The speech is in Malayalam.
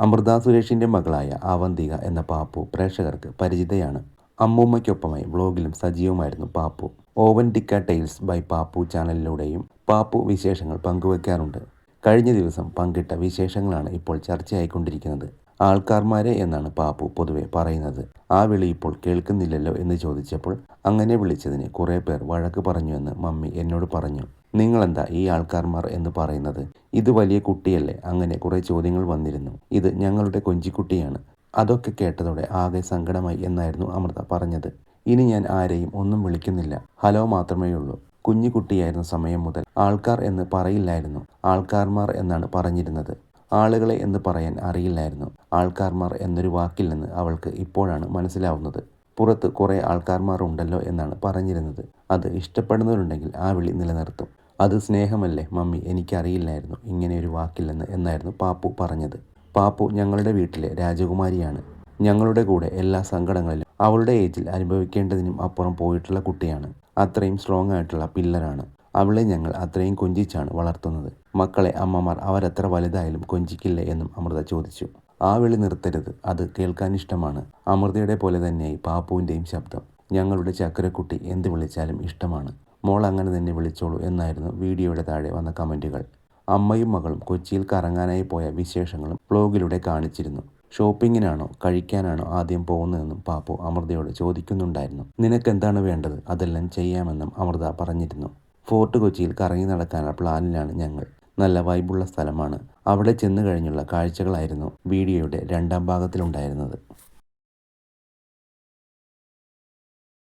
അമൃത സുരേഷിന്റെ മകളായ ആവന്തിക എന്ന പാപ്പു പ്രേക്ഷകർക്ക് പരിചിതയാണ്. അമ്മൂമ്മയ്ക്കൊപ്പമായി വ്ളോഗിലും സജീവമായിരുന്നു Pappu. Oven tikka tales by Pappu ചാനലിലൂടെയും Pappu വിശേഷങ്ങൾ പങ്കുവെക്കാറുണ്ട്. കഴിഞ്ഞ ദിവസം പങ്കിട്ട വിശേഷങ്ങളാണ് ഇപ്പോൾ ചർച്ചയായിക്കൊണ്ടിരിക്കുന്നത്. ആൾക്കാർമാരെ എന്നാണ് പാപ്പു പൊതുവെ പറയുന്നത്. ആ വിളി ഇപ്പോൾ കേൾക്കുന്നില്ലല്ലോ എന്ന് ചോദിച്ചപ്പോൾ അങ്ങനെ വിളിച്ചതിന് കുറേ പേർ വഴക്ക് പറഞ്ഞുവെന്ന് മമ്മി എന്നോട് പറഞ്ഞു. നിങ്ങളെന്താ ഈ ആൾക്കാർമാർ എന്ന് പറയുന്നത്? ഇത് വലിയ കുട്ടിയല്ലേ? അങ്ങനെ കുറേ ചോദ്യങ്ങൾ വന്നിരുന്നു. ഇത് ഞങ്ങളുടെ കൊഞ്ചിക്കുട്ടിയാണ്. അതൊക്കെ കേട്ടതോടെ ആകെ സങ്കടമായി എന്നായിരുന്നു അമൃത പറഞ്ഞത്. ഇനി ഞാൻ ആരെയും ഒന്നും വിളിക്കുന്നില്ല. ഹലോ മാത്രമേ ഉള്ളൂ. കുഞ്ഞു കുട്ടിയായിരുന്ന സമയം മുതൽ ആൾക്കാർ എന്ന് പറയില്ലായിരുന്നു. ആൾക്കാർമാർ എന്നാണ് പറഞ്ഞിരുന്നത്. ആളുകളെ എന്ന് പറയാൻ അറിയില്ലായിരുന്നു. ആൾക്കാർമാർ എന്നൊരു വാക്കിൽ നിന്ന് അവൾക്ക് ഇപ്പോഴാണ് മനസ്സിലാവുന്നത്. പുറത്ത് കുറേ ആൾക്കാർമാർ ഉണ്ടല്ലോ എന്നാണ് പറഞ്ഞിരുന്നത്. അത് ഇഷ്ടപ്പെടുന്നവരുണ്ടെങ്കിൽ ആ വിളി നിലനിർത്തും. അത് സ്നേഹമല്ലേ മമ്മി? എനിക്കറിയില്ലായിരുന്നു ഇങ്ങനെ ഒരു വാക്കില്ലെന്ന് എന്നായിരുന്നു പാപ്പു പറഞ്ഞത്. പാപ്പു ഞങ്ങളുടെ വീട്ടിലെ രാജകുമാരിയാണ്. ഞങ്ങളുടെ കൂടെ എല്ലാ സങ്കടങ്ങളിലും അവളുടെ ഏജിൽ അനുഭവിക്കേണ്ടതിനും അപ്പുറം പോയിട്ടുള്ള കുട്ടിയാണ്. അത്രയും സ്ട്രോങ് ആയിട്ടുള്ള പില്ലറാണ്. അവളെ ഞങ്ങൾ അത്രയും കൊഞ്ചിച്ചാണ് വളർത്തുന്നത്. മക്കളെ അമ്മമാർ അവരത്ര വലുതായാലും കൊഞ്ചിക്കില്ല എന്നും അമൃത ചോദിച്ചു. ആ വിളി നിർത്തരുത് അത് കേൾക്കാൻ ഇഷ്ടമാണ്. അമൃതയുടെ പോലെ തന്നെയായി പാപ്പുവിന്റെയും ശബ്ദം. ഞങ്ങളുടെ ചക്കരക്കുട്ടി എന്ത് വിളിച്ചാലും ഇഷ്ടമാണ്. മോൾ അങ്ങനെ തന്നെ വിളിച്ചോളൂ എന്നായിരുന്നു വീഡിയോയുടെ താഴെ വന്ന കമന്റുകൾ. അമ്മയും മകളും കൊച്ചിയിൽ കറങ്ങാനായി പോയ വിശേഷങ്ങളും വ്ലോഗിലൂടെ കാണിച്ചിരുന്നു. ഷോപ്പിങ്ങിനാണോ കഴിക്കാനാണോ ആദ്യം പോകുന്നതെന്നും പാപ്പു അമൃതയോട് ചോദിക്കുന്നുണ്ടായിരുന്നു. നിനക്കെന്താണ് വേണ്ടത്? അതെല്ലാം ചെയ്യാമെന്നും അമൃത പറഞ്ഞിരുന്നു. ഫോർട്ട് കൊച്ചിയിൽ കറങ്ങി നടക്കാനുള്ള പ്ലാനിലാണ് ഞങ്ങൾ. നല്ല വൈബുള്ള സ്ഥലമാണ്. അവിടെ ചെന്നു കഴിഞ്ഞുള്ള കാഴ്ചകളായിരുന്നു വീഡിയോയുടെ രണ്ടാം ഭാഗത്തിലുണ്ടായിരുന്നത്.